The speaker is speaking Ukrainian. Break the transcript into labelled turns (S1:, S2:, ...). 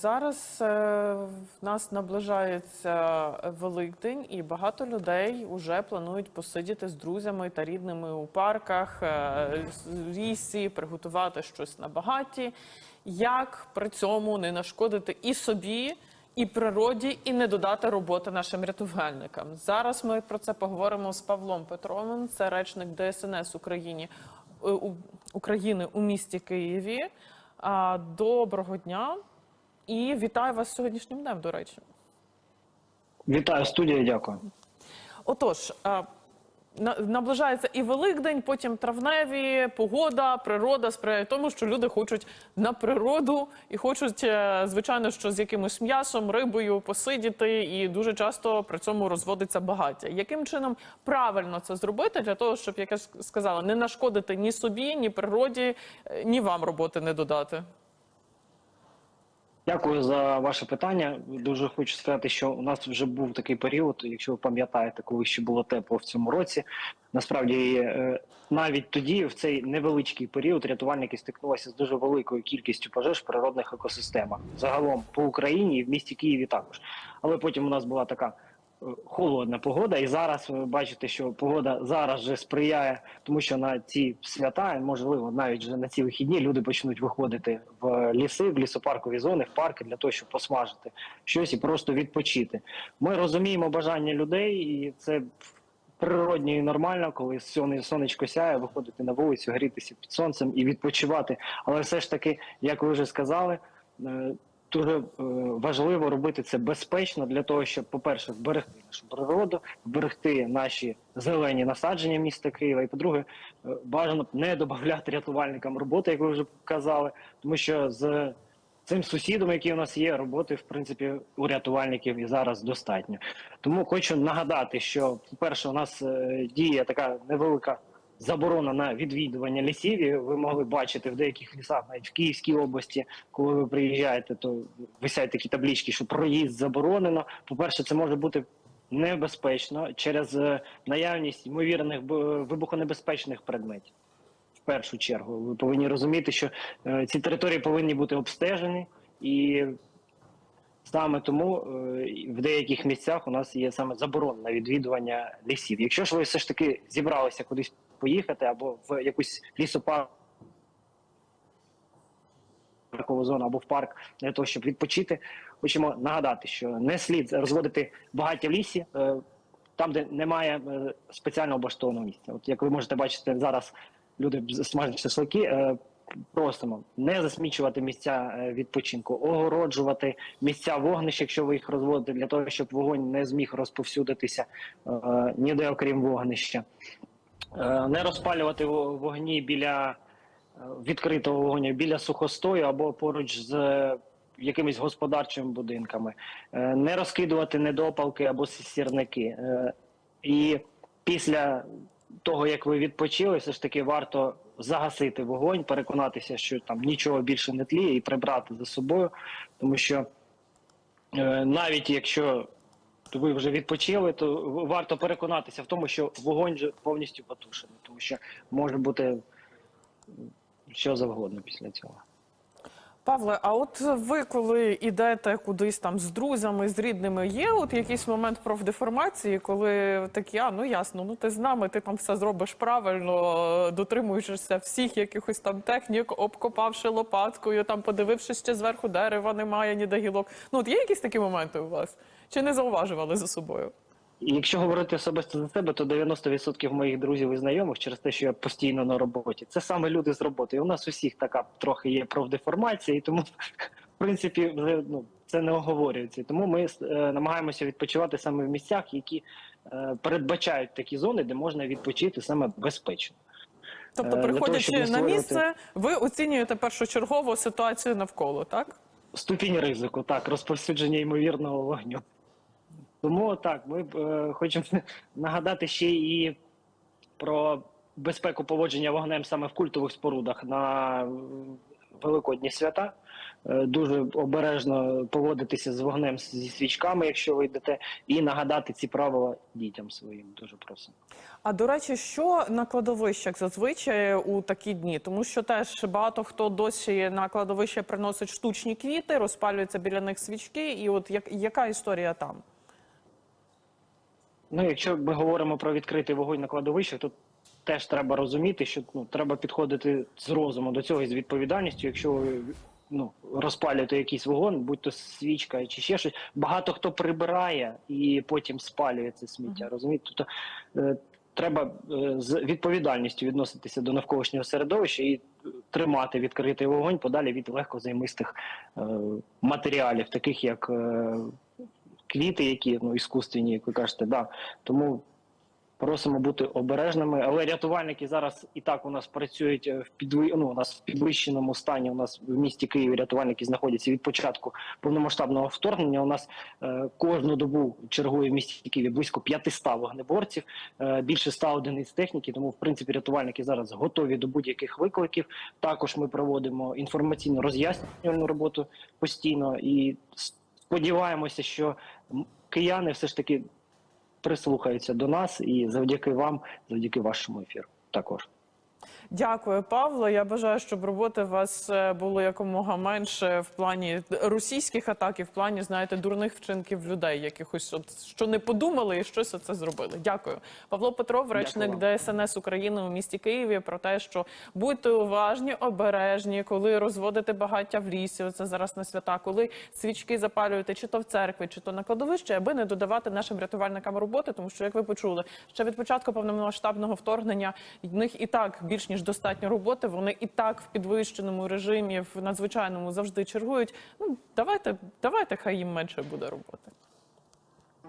S1: Зараз е, в нас наближається Великдень, і багато людей вже планують посидіти з друзями та рідними у парках, е, з- лісі, приготувати щось на багаті. Як при цьому не нашкодити і собі, і природі, і не додати роботи нашим рятувальникам? Зараз ми про це поговоримо з Павлом Петровим, це речник ДСНС Україні е, України у місті Києві. Доброго дня і вітаю вас з сьогоднішнім днем, до речі.
S2: Вітаю студія, дякую.
S1: Отож, на- наближається і Великдень, потім травневі, погода, природа сприяє тому, що люди хочуть на природу і хочуть, е, звичайно, що з якимось м'ясом, рибою посидіти, і дуже часто при цьому розводиться багаття. Яким чином правильно це зробити для того, щоб, як я сказала, не нашкодити ні собі, ні природі, е, ні вам роботи не додати?
S2: Дякую за ваше питання. Дуже хочу сказати, що у нас вже був такий період, якщо ви пам'ятаєте, коли ще було тепло в цьому році. Насправді, е, навіть тоді, в цей невеличкий період, рятувальники стикнулися з дуже великою кількістю пожеж в природних екосистемах. Загалом по Україні і в місті Києві також. Але потім у нас була така холодна погода, і зараз ви бачите, що погода зараз же сприяє, тому що на ці свята, можливо, навіть вже на ці вихідні люди почнуть виходити в ліси, в лісопаркові зони, в парки для того, щоб посмажити щось і просто відпочити. Ми розуміємо бажання людей, і це природньо і нормально, коли сон- сонечко сяє, виходити на вулицю, грітися під сонцем і відпочивати. Але все ж таки, як ви вже сказали. Дуже е, важливо робити це безпечно для того, щоб, по-перше, вберегти нашу природу, вберегти наші зелені насадження міста Києва. І по-друге, е, бажано не додати рятувальникам роботи, як ви вже казали, тому що з цим сусідом, який у нас є, роботи в принципі у рятувальників і зараз достатньо. Тому хочу нагадати, що по-перше, у нас е, діє така невелика заборона на відвідування лісів. Ви могли бачити в деяких лісах, навіть в Київській області, коли ви приїжджаєте, то висять такі таблічки, що проїзд заборонено. По-перше, це може бути небезпечно через е, наявність ймовірних вибухонебезпечних предметів. В першу чергу, ви повинні розуміти, що е, ці території повинні бути обстежені, і саме тому е, в деяких місцях у нас є саме заборона на відвідування лісів. Якщо ж ви все ж таки зібралися кудись поїхати або в якусь лісопарк, паркову зону або в парк для того, щоб відпочити, хочемо нагадати, що не слід розводити багаття в лісі. е, Там, де немає е, спеціально облаштованого місця. От як ви можете бачити зараз, люди смажать шашлики. Просимо не засмічувати місця е, відпочинку, огороджувати місця вогнищ, якщо ви їх розводите, для того, щоб вогонь не зміг розповсюдитися е, ніде окрім вогнища. Е, Не розпалювати вогні біля відкритого вогню, біля сухостою або поруч з якимись господарчими будинками, не розкидувати недопалки або сірники. І після того, як ви відпочили, все ж таки варто загасити вогонь, переконатися, що там нічого більше не тліє, і прибрати за собою, тому що е, навіть якщо ви вже відпочили, то варто переконатися в тому, що вогонь вже повністю потушений, тому що може бути що завгодно після цього.
S1: Павле, а от ви, коли йдете кудись там з друзями, з рідними, є от якийсь момент профдеформації, коли такі, а ну ясно, ну ти з нами, ти там все зробиш правильно, дотримуючишся всіх якихось там технік, обкопавши лопаткою, там подивившись, ще зверху дерева немає, ніде гілок. Ну от є якісь такі моменти у вас? Чи не зауважували за собою?
S2: І якщо говорити особисто за себе, то 90% моїх друзів і знайомих через те, що я постійно на роботі, це саме люди з роботи. І у нас усіх така трохи є профдеформація, і тому, в принципі, вже ну це не оговорюється. Тому ми е, намагаємося відпочивати саме в місцях, які е, передбачають такі зони, де можна відпочити саме безпечно.
S1: Тобто,
S2: Е, того,
S1: приходячи
S2: щоб
S1: на
S2: створювати-
S1: місце, ви оцінюєте першочергово ситуацію навколо, так?
S2: Ступінь ризику, так, розповсюдження ймовірного вогню. Тому так, ми е, хочемо нагадати ще і про безпеку поводження вогнем саме в культових спорудах на великодні свята. Е, Дуже обережно поводитися з вогнем зі свічками, якщо ви йдете, і нагадати ці правила дітям своїм. Дуже просимо.
S1: А до речі, що на кладовищах зазвичай у такі дні? Тому що теж багато хто досі на кладовище приносить штучні квіти, розпалюються біля них свічки. І от як, яка історія там?
S2: Ну, якщо ми говоримо про відкритий вогонь на кладовищах, то теж треба розуміти, що ну, треба підходити з розумом до цього і з відповідальністю. Якщо ви ну, розпалюєте якийсь вогонь, будь то свічка чи ще щось, багато хто прибирає і потім спалює це сміття. Розумієте? Тобто е, треба е, з відповідальністю відноситися до навколишнього середовища і тримати відкритий вогонь подалі від легкозаймистих е, матеріалів, таких як. Е, Квіти, які ну іскусственні, як ви кажете, да. Тому просимо бути обережними. Але рятувальники зараз і так у нас працюють е, в підви... ну, у нас в підвищеному стані. У нас в місті Києві рятувальники знаходяться від початку повномасштабного вторгнення. У нас е, кожну добу чергує в місті Києві близько 500 вогнеборців, е, більше 100 одиниць техніки. Тому, в принципі, рятувальники зараз готові до будь-яких викликів. Також ми проводимо інформаційно роз'яснювальну роботу постійно і сподіваємося, що кияни все ж таки прислухаються до нас і завдяки вам, завдяки вашому ефіру. Також
S1: Дякую, Павло. Я бажаю, щоб роботи у вас е, було якомога менше в плані російських атак і в плані, знаєте, дурних вчинків людей, якихось от що не подумали і щось оце зробили. Дякую, Павло Петров, речник
S2: Дякую
S1: ДСНС України у місті Києві, про те, що будьте уважні, обережні, коли розводите багаття в лісі. Оце зараз на свята, коли свічки запалюєте, чи то в церкві, чи то на кладовищі, аби не додавати нашим рятувальникам роботи, тому що, як ви почули, ще від початку повномасштабного вторгнення в них і так більш ніж достатньо роботи. Вони і так в підвищеному режимі, в надзвичайному завжди чергують. Ну давайте, давайте, хай їм менше буде роботи.